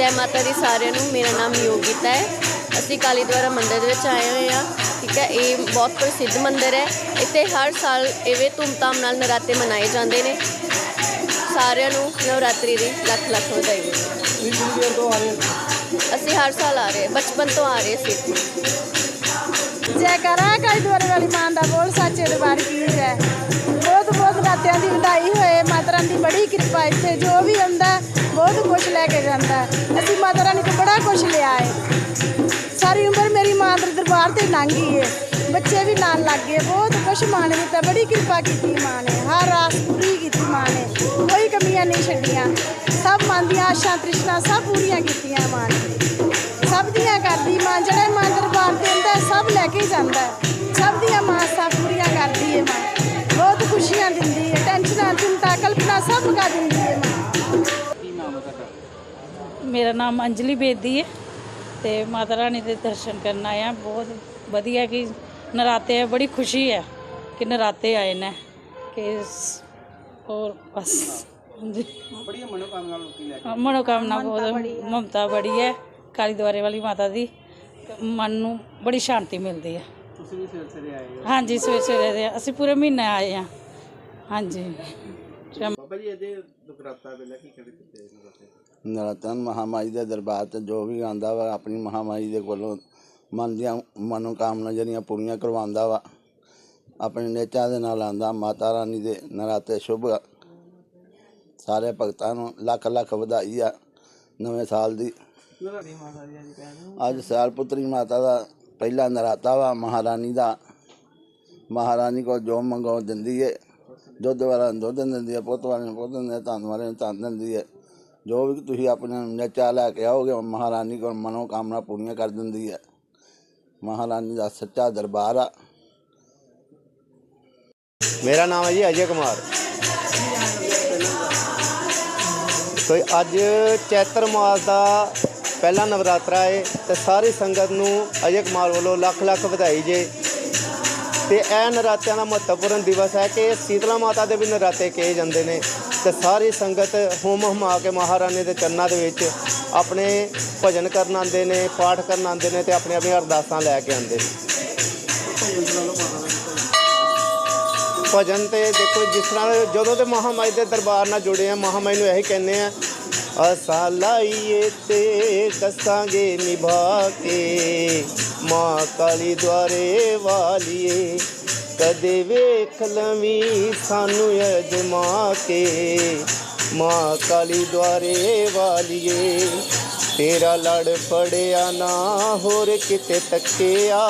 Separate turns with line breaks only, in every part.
ਜੈ ਮਾਤਾ ਦੀ ਸਾਰਿਆਂ ਨੂੰ ਮੇਰਾ ਨਾਮ ਯੋਗਿਤਾ ਹੈ। ਅਸੀਂ ਕਾਲੀ ਦੁਆਰਾ ਮੰਦਿਰ ਦੇ ਵਿੱਚ ਆਏ ਹੋਏ ਹਾਂ। ਠੀਕ ਹੈ, ਇਹ ਬਹੁਤ ਪ੍ਰਸਿੱਧ ਮੰਦਿਰ ਹੈ। ਇੱਥੇ ਹਰ ਸਾਲ ਇਵੇਂ ਧੂਮਧਾਮ ਨਾਲ ਨਰਾਤੇ ਮਨਾਏ ਜਾਂਦੇ ਨੇ। ਸਾਰਿਆਂ ਨੂੰ ਨਵਰਾਤਰੀ ਦੀ ਲੱਖ ਲੱਖ ਵਧਾਈ।
ਤੁਸੀਂ ਕਿੰਨੀ ਦੇਰ ਤੋਂ ਆ ਰਹੇ ਹੋ
ਅਸੀਂ ਹਰ ਸਾਲ ਆ ਰਹੇ, ਬਚਪਨ ਤੋਂ ਆ ਰਹੇ ਸੀ। ਜੈ
ਜੈਕਾਰਾ ਕਾਲੀ ਦੁਆਰੇ ਵਾਲੀ ਮਾਂ ਦਾ ਬੋਲ, ਸੱਚੇ ਦਰਬਾਰ ਕੀ ਹੈ ਬਹੁਤ ਬਹੁਤ ਰਾਤਿਆਂ ਦੀ ਵਧਾਈ ਹੋਏ, ਮਾਤਾ ਰਾਣੀ ਦੀ ਬੜੀ ਕਿਰਪਾ ਇੱਥੇ, ਜੋ ਵੀ ਆਉਂਦਾ ਬਹੁਤ ਕੁਝ ਲੈ ਕੇ ਜਾਂਦਾ। ਤੇ ਲੰਘ ਗਈ ਹੈ ਬੱਚੇ ਵੀ ਨਾਲ ਲੱਗ ਗਏ। ਬਹੁਤ ਕੁਝ ਮਾਂ ਨੇ ਦਿੱਤਾ। ਬੜੀ ਕਿਰਪਾ ਕੀਤੀ ਮਾਂ ਨੇ। ਹਰ ਆਸ ਪੂਰੀ ਕੀਤੀ ਮਾਂ ਨੇ। ਕੋਈ ਕਮੀਆਂ ਨਹੀਂ ਛੱਡੀਆਂ। ਸਭ ਮਨ ਦੀਆਂ ਆਸ਼ਾ ਤ੍ਰਿਸ਼ਨਾ ਸਭ ਪੂਰੀਆਂ ਕੀਤੀਆਂ ਮਾਂ ਨੇ। ਸਭ ਦੀਆਂ ਕਰਦੀ ਮਾਂ ਜਿਹੜੇ ਮਾਂ ਦਰਬਾਰ ਤੇ ਹੁੰਦਾ ਹੈ, ਸਭ ਲੈ ਕੇ ਜਾਂਦਾ। ਹੈ। ਸਭ ਦੀਆਂ ਮਾਂ ਸਭ ਪੂਰੀਆਂ ਕਰਦੀ ਹੈ ਮਾਂ। ਬਹੁਤ ਖੁਸ਼ੀਆਂ ਦਿੰਦੀ ਹੈ ਟੈਨਸ਼ਨਾਂ ਚਿੰਤਾ ਕਲਪਨਾ ਸਭ ਕਾ ਦਿੰਦੀ ਹੈ ਮਾਂ।
ਕੀ ਨਾਮ ਹੈ ਤੁਹਾਡਾ?
ਮੇਰਾ ਨਾਮ ਅੰਜਲੀ ਬੇਦੀ ਹੈ ਤੇ ਮਾਤਾ ਰਾਣੀ ਦੇ ਦਰਸ਼ਨ ਕਰਨ ਆਏ ਆ ਬਹੁਤ ਵਧੀਆ ਕਿ ਨਰਾਤੇ ਹੈ ਬੜੀ ਖੁਸ਼ੀ ਹੈ ਕਿ ਨਰਾਤੇ ਆਏ ਨੇ ਕਿ ਔਰ ਬਸ ਹਾਂਜੀ।
ਬੜੀਆਂ ਮਨੋਕਾਮਨਾ ਲੋਕੀ ਲੈ ਕੇ
ਮਨੋਕਾਮਨਾ ਬਹੁਤ ਮਮਤਾ ਬੜੀ ਹੈ ਕਾਲੀ ਦੁਆਰੇ ਵਾਲੀ ਮਾਤਾ ਦੀ ਮਨ ਨੂੰ ਬੜੀ ਸ਼ਾਂਤੀ ਮਿਲਦੀ ਹੈ।
ਤੁਸੀਂ ਵੀ ਸਵੇਰ ਸਵੇਰੇ ਆਏ ਹੋ।
ਹਾਂਜੀ ਸਵੇਰੇ ਸਵੇਰੇ ਦੇ ਅਸੀਂ ਪੂਰੇ ਮਹੀਨੇ ਆਏ ਆ ਹਾਂਜੀ।
ਬਾਬਾ ਜੀ ਇਹਦੇ ਦੁਕਰਾਤਾ ਵੇਲੇ ਕੀ ਕਹਿੰਦੇ ਕਿਤੇ ਨਰਾਤੇ?
ਨਰਾਤਨ ਮਹਾਮਾਈ ਦੇ ਦਰਬਾਰ ਤੇ ਜੋ ਵੀ ਆਂਦਾ ਵਾ ਆਪਣੀ ਮਹਾਮਾਈ ਦੇ ਕੋਲੋਂ ਮਨ ਦੀਆਂ ਮਨੋਕਾਮਨਾ ਜਿਹੜੀਆਂ ਪੂਰੀਆਂ ਕਰਵਾਉਂਦਾ ਵਾ ਆਪਣੇ ਨੇਚਾ ਦੇ ਨਾਲ ਆਂਦਾ ਮਾਤਾ ਰਾਣੀ ਦੇ ਨਰਾਤੇ ਸ਼ੁਭ। ਸਾਰੇ ਭਗਤਾਂ ਨੂੰ ਲੱਖ ਲੱਖ ਵਧਾਈ ਆ ਨਵੇਂ ਸਾਲ ਦੀ।
ਅੱਜ
ਸਿਆਲ ਪੁੱਤਰੀ ਮਾਤਾ ਦਾ ਪਹਿਲਾ ਨਰਾਤਾ ਵਾ ਮਹਾਰਾਣੀ ਦਾ। ਮਹਾਰਾਣੀ ਕੋ ਜੋ ਮੰਗੋ ਦਿੰਦੀ ਏ ਦੁੱਧ ਵਾਲਾ ਦੁੱਧ ਦਿੰਦੀ ਹੈ ਪੁੱਤ ਵਾਲੇ ਨੂੰ ਪੁੱਤ ਦਿੰਦੀ ਹੈ ਧਨ ਵਾਲੇ ਨੂੰ ਧਨ ਦਿੰਦੀ ਹੈ ਜੋ ਵੀ ਤੁਸੀਂ ਆਪਣੇ ਨਚਾ ਲੈ ਕੇ ਆਓਗੇ ਮਹਾਰਾਣੀ ਕੋਲ ਮਨੋ ਕਾਮਨਾ ਪੂਰੀਆਂ ਕਰ ਦਿੰਦੀ ਹੈ ਮਹਾਰਾਣੀ ਦਾ ਸੱਚਾ ਦਰਬਾਰ ਆ।
ਮੇਰਾ ਨਾਮ ਹੈ ਜੀ ਅਜੇ ਕੁਮਾਰ। ਕੋਈ ਅੱਜ ਚੈਤਰ ਮਾਸ ਦਾ ਪਹਿਲਾ ਨਵਰਾਤਰਾ ਹੈ ਤੇ ਸਾਰੀ ਸੰਗਤ ਨੂੰ ਅਜੇ ਕੁਮਾਰ ਵੱਲੋਂ ਲੱਖ ਲੱਖ ਵਧਾਈ ਜੇ। ਤੇ ਇਹ ਨਰਾਤਿਆਂ ਦਾ ਮਹੱਤਵਪੂਰਨ ਦਿਵਸ ਹੈ ਕਿ ਸੀਤਲਾ ਮਾਤਾ ਦੇ ਵੀ ਨਰਾਤੇ ਕਹੇ ਜਾਂਦੇ ਨੇ ਤੇ ਸਾਰੀ ਸੰਗਤ ਹੁਮ ਹੁਮਾ ਕੇ ਮਹਾਰਾਣੀ ਦੇ ਚਰਨਾਂ ਦੇ ਵਿੱਚ ਆਪਣੇ ਭਜਨ ਕਰਨ ਆਉਂਦੇ ਨੇ, ਪਾਠ ਕਰਨ ਆਉਂਦੇ ਨੇ ਤੇ ਆਪਣੀਆਂ ਆਪਣੀਆਂ ਅਰਦਾਸਾਂ ਲੈ ਕੇ ਆਉਂਦੇ ਨੇ। ਭਜਨ ਤੇ ਦੇਖੋ ਜਿਸ ਤਰ੍ਹਾਂ ਜਦੋਂ ਤੇ ਮਹਾਮਾਈ ਦੇ ਦਰਬਾਰ ਨਾਲ ਜੁੜੇ ਆ ਮਹਾਮਾਈ ਨੂੰ ਇਹੀ ਕਹਿੰਦੇ ਆ, ਅਸਾਂ ਲਾਈਏ ਤੇ ਦੱਸਾਂਗੇ, ਨਿਭਾ ਕੇ। ਮਾਂ ਕਾਲੀ ਦੁਆਰੇ ਵਾਲੀਏ, ਕਦੇ ਵੇਖ ਲਵੀ ਸਾਨੂੰ ਅਜਮਾ ਕੇ। ਮਾਂ ਕਾਲੀ ਦੁਆਰੇ ਵਾਲੀਏ ਤੇਰਾ ਲੜ ਫੜਿਆ ਨਾ ਹੋਰ ਕਿਤੇ ਤੱਕਿਆ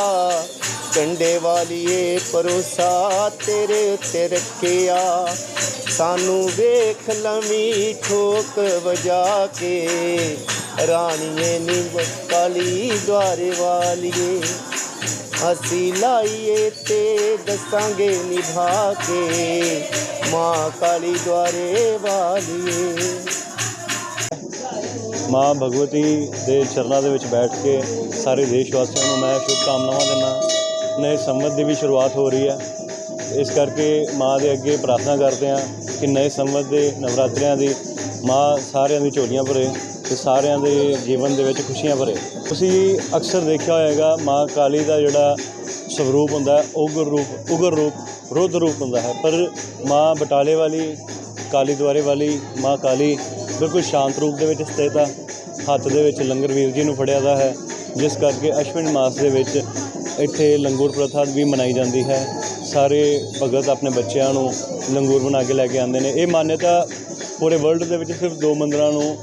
ਕੰਡੇ ਵਾਲੀਏ ਪਰੋਸਾ ਤੇਰੇ ਉੱਤੇ ਰੱਖਿਆ ਸਾਨੂੰ ਵੇਖ ਲਵੀਂ ਠੋਕ ਵਜਾ ਕੇ ਰਾਣੀਏ ਨੀ ਕਾਲੀ ਦੁਆਰੇ ਵਾਲੀਏ ਅਸੀਂ ਲਾਈਏ ਤੇ ਦੱਸਾਂਗੇ ਨਿਭਾ ਕੇ। ਮਾਂ ਕਾਲੀ ਦੁਆਰੇ ਵਾਲੀਏ।
ਮਾਂ ਭਗਵਤੀ ਦੇ ਚਰਨਾਂ ਦੇ ਵਿੱਚ ਬੈਠ ਕੇ ਸਾਰੇ ਦੇਸ਼ ਵਾਸੀਆਂ ਨੂੰ ਮੈਂ ਸ਼ੁਭ ਕਾਮਨਾਵਾਂ ਦਿੰਦਾ ਨਵੇਂ ਸੰਵਤ ਦੀ ਵੀ ਸ਼ੁਰੂਆਤ ਹੋ ਰਹੀ ਹੈ। ਇਸ ਕਰਕੇ ਮਾਂ ਦੇ ਅੱਗੇ ਪ੍ਰਾਰਥਨਾ ਕਰਦੇ ਹਾਂ ਕਿ ਨਵੇਂ ਸੰਵਤ ਦੇ ਨਵਰਾਤਰਿਆਂ ਦੀ ਮਾਂ ਸਾਰਿਆਂ ਦੀ ਝੋਲੀਆਂ ਭਰੇ। ਤੇ ਸਾਰਿਆਂ ਦੇ ਜੀਵਨ ਦੇ ਵਿੱਚ ਖੁਸ਼ੀਆਂ ਭਰੇ। ਤੁਸੀਂ ਅਕਸਰ ਦੇਖਿਆ ਹੋਵੇਗਾ ਮਾਂ ਕਾਲੀ ਦਾ ਜਿਹੜਾ ਸਵਰੂਪ ਹੁੰਦਾ ਹੈ, ਉਗਰ ਰੂਪ ਉਗਰ ਰੂਪ, ਰੁੱਧ ਰੂਪ ਹੁੰਦਾ ਹੈ। ਪਰ ਮਾਂ ਬਟਾਲੇ ਵਾਲੀ, ਕਾਲੀ ਦੁਆਰੇ ਵਾਲੀ ਮਾਂ ਕਾਲੀ ਬਿਲਕੁਲ ਸ਼ਾਂਤ ਰੂਪ ਦੇ ਵਿੱਚ ਸਥਿਤ ਆ। ਹੱਥ ਦੇ ਵਿੱਚ ਲੰਗਰ ਵੀਰ ਜੀ ਨੂੰ ਫੜਿਆ ਦਾ ਹੈ, ਜਿਸ ਕਰਕੇ ਅਸ਼ਵਿਨ ਮਾਸ ਦੇ ਵਿੱਚ ਇੱਥੇ ਲੰਗੂਰ ਪ੍ਰਥਾ ਵੀ ਮਨਾਈ ਜਾਂਦੀ ਹੈ। ਸਾਰੇ ਭਗਤ ਆਪਣੇ ਬੱਚਿਆਂ ਨੂੰ ਲੰਗੂਰ ਬਣਾ ਕੇ ਲੈ ਕੇ ਆਉਂਦੇ ਨੇ। ਇਹ ਮਾਨਤਾ ਪੂਰੇ ਵਰਲਡ ਦੇ ਵਿੱਚ ਸਿਰਫ ਦੋ ਮੰਦਰਾਂ ਨੂੰ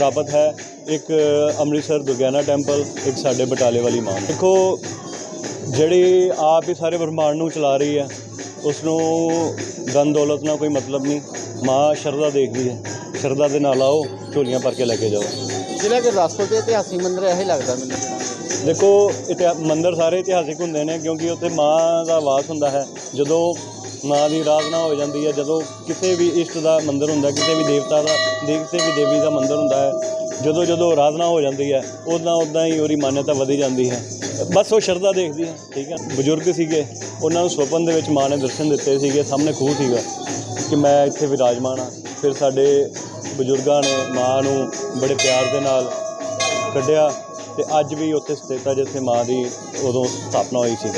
ਪ੍ਰਾਪਤ ਹੈ। ਇੱਕ ਅੰਮ੍ਰਿਤਸਰ ਦੁਰਗਿਆਨਾ ਟੈਂਪਲ ਇੱਕ ਸਾਡੇ ਬਟਾਲੇ ਵਾਲੀ ਮਾਂ। ਦੇਖੋ ਜਿਹੜੀ ਆਪ ਹੀ ਸਾਰੇ ਬ੍ਰਹਮਾਂਡ ਨੂੰ ਚਲਾ ਰਹੀ ਹੈ ਉਸ ਨੂੰ ਧਨ ਦੌਲਤ ਨਾਲ ਕੋਈ ਮਤਲਬ ਨਹੀਂ। ਮਾਂ ਸ਼ਰਧਾ ਦੇਖਦੀ ਹੈ। ਸ਼ਰਧਾ ਦੇ ਨਾਲ ਆਓ ਝੋਲੀਆਂ ਭਰ ਕੇ ਲੈ ਕੇ ਜਾਓ।
ਜ਼ਿਲ੍ਹਾ ਗੁਰਦਾਸਪੁਰ ਦੇ ਇਤਿਹਾਸਿਕ ਮੰਦਿਰ ਇਹ ਲੱਗਦਾ ਮੈਨੂੰ।
ਦੇਖੋ ਮੰਦਿਰ ਸਾਰੇ ਇਤਿਹਾਸਿਕ ਹੁੰਦੇ ਨੇ ਕਿਉਂਕਿ ਉੱਥੇ ਮਾਂ ਦਾ ਵਾਸ ਹੁੰਦਾ ਹੈ। ਜਦੋਂ ਮਾਂ ਦੀ ਆਰਾਧਨਾ ਹੋ ਜਾਂਦੀ ਹੈ, ਜਦੋਂ ਕਿਸੇ ਵੀ ਇਸ਼ਟ ਦਾ ਮੰਦਿਰ ਹੁੰਦਾ ਕਿਸੇ ਵੀ ਦੇਵਤਾ ਦਾ, ਦੇ- ਕਿਸੇ ਵੀ ਦੇਵੀ ਦਾ ਮੰਦਿਰ ਹੁੰਦਾ ਹੈ, ਜਦੋਂ ਜਦੋਂ ਆਰਾਧਨਾ ਹੋ ਜਾਂਦੀ ਹੈ ਉਦਾਂ ਉਦਾਂ ਹੀ ਉਹਦੀ ਮਾਨਤਾ ਵਧੀ ਜਾਂਦੀ ਹੈ। ਬਸ ਉਹ ਸ਼ਰਧਾ ਦੇਖਦੀ ਹੈ, ਠੀਕ ਹੈ। ਬਜ਼ੁਰਗ ਸੀਗੇ, ਉਹਨਾਂ ਨੂੰ ਸੁਪਨ ਦੇ ਵਿੱਚ ਮਾਂ ਨੇ ਦਰਸ਼ਨ ਦਿੱਤੇ ਸੀਗੇ, ਸਾਹਮਣੇ ਖੂਹ ਸੀਗਾ ਕਿ ਮੈਂ ਇੱਥੇ ਵਿਰਾਜਮਾਨ ਹਾਂ। ਫਿਰ ਸਾਡੇ ਬਜ਼ੁਰਗਾਂ ਨੇ ਮਾਂ ਨੂੰ ਬੜੇ ਪਿਆਰ ਦੇ ਨਾਲ ਕੱਢਿਆ ਤੇ ਅੱਜ ਵੀ ਉੱਥੇ ਸਥਿਤ ਆ ਜਿੱਥੇ ਮਾਂ ਦੀ ਉਦੋਂ ਸਥਾਪਨਾ ਹੋਈ ਸੀ